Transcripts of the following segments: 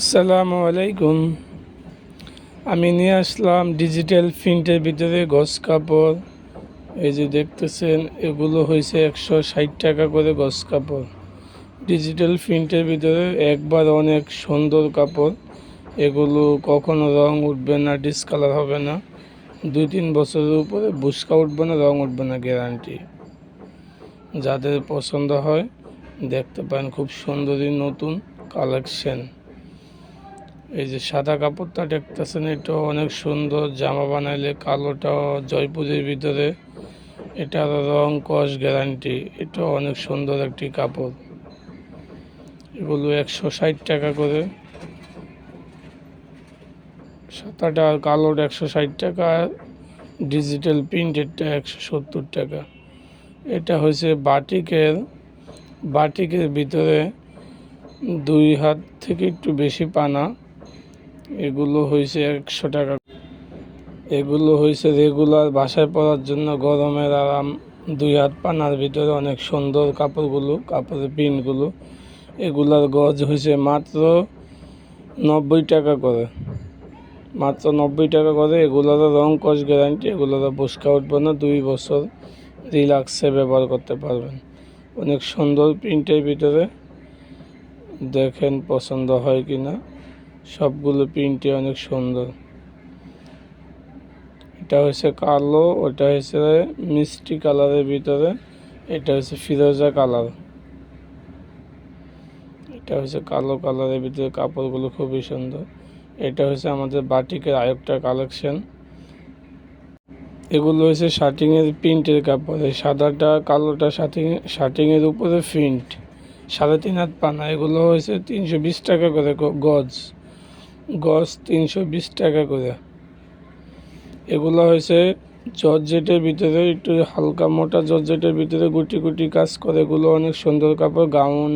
আসসালামু আলাইকুম। আমি নিয়ে আসলাম ডিজিটাল প্রিন্টের ভিতরে গস কাপড়। এই যে দেখতেছেন, এগুলো হয়েছে একশো ষাট টাকা করে গস কাপড়। ডিজিটাল প্রিন্টের ভিতরে একবার অনেক সুন্দর কাপড়। এগুলো কখনো রং উঠবে না ডিসকালার হবে না। দুই তিন বছরের উপরে বুসকা উঠবে না, রং উঠবে না গ্যারান্টি যাদের পছন্দ হয়, দেখতে পান। খুব সুন্দরী নতুন কালেকশন এই যে সাদা কাপড়টা দেখতেছেন, এটা অনেক সুন্দর জামা বানাইলে, কালোটা জয়পুরের ভিতরে। এটার রং কস গ্যারান্টি, এটা অনেক সুন্দর একটি কাপড়। এগুলো একশো ষাট টাকা করে। সাদাটা আর কালোটা একশো ষাট টাকা ডিজিটাল প্রিন্টেডটা একশো সত্তর টাকা। এটা হয়েছে বাটিকের বাটিকের ভিতরে দুই হাত থেকে একটু বেশি পানা। এগুলো হয়েছে একশো টাকা। এগুলো হয়েছে রেগুলার বাসায় পরার জন্য গরমের আরাম, দুই হাত পানার ভিতরে অনেক সুন্দর কাপড়গুলো, কাপড়ের পিনগুলো এগুলার গজ হয়েছে মাত্র নব্বই টাকা করে। মাত্র নব্বই টাকা করে, এগুলোরও রং কস গ্যারান্টি এগুলোরও বসকা উঠবে না, দুই বছর রিল্যাক্সে ব্যবহার করতে পারবেন। অনেক সুন্দর প্রিন্টের ভিতরে। দেখেন পছন্দ হয় কি না সবগুলো প্রিন্টই অনেক সুন্দর। এটা হচ্ছে কালো, ওটা হচ্ছে মিষ্টি কালারের ভিতরে, এটা হচ্ছে ফিরোজা কালার। এটা হচ্ছে কালো কালারের ভিতরে কাপড়গুলো খুবই সুন্দর। এটা হচ্ছে আমাদের বাটিকের আরেকটা কালেকশন এগুলো হচ্ছে শার্টিংয়ের প্রিন্টের কাপড়। এই সাদাটা, কালোটা শার্টিং, শার্টিংয়ের উপরে প্রিন্ট সাড়ে তিন হাত পানা। এগুলো হয়েছে তিনশো বিশ টাকা করে গজ। গজ তিনশো বিশ টাকা করে। এগুলো হয়েছে জর্জেটের ভিতরে একটু হালকা মোটা জর্জেটের ভিতরে গুটি গুটি কাজ করে। এগুলো অনেক সুন্দর কাপড়, গাউন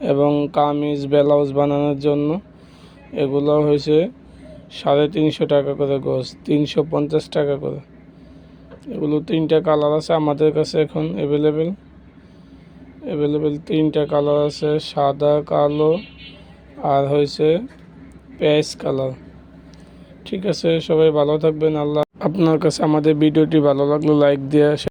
এবং কামিজ, ব্লাউজ বানানোর জন্য। এগুলো হয়েছে সাড়ে তিনশো টাকা করে গজ তিনশো পঞ্চাশ টাকা করে। এগুলো তিনটা কালার আছে আমাদের কাছে এখন অ্যাভেলেবেল অ্যাভেলেবেল তিনটা কালার আছে, সাদা, কালো আর হয়েছে পেঁয়াজ কালার ঠিক আছে, সবাই ভালো থাকবেন, আল্লাহ আপনার কাছে আমাদের ভিডিওটি ভালো লাগল লাইক দিয়ে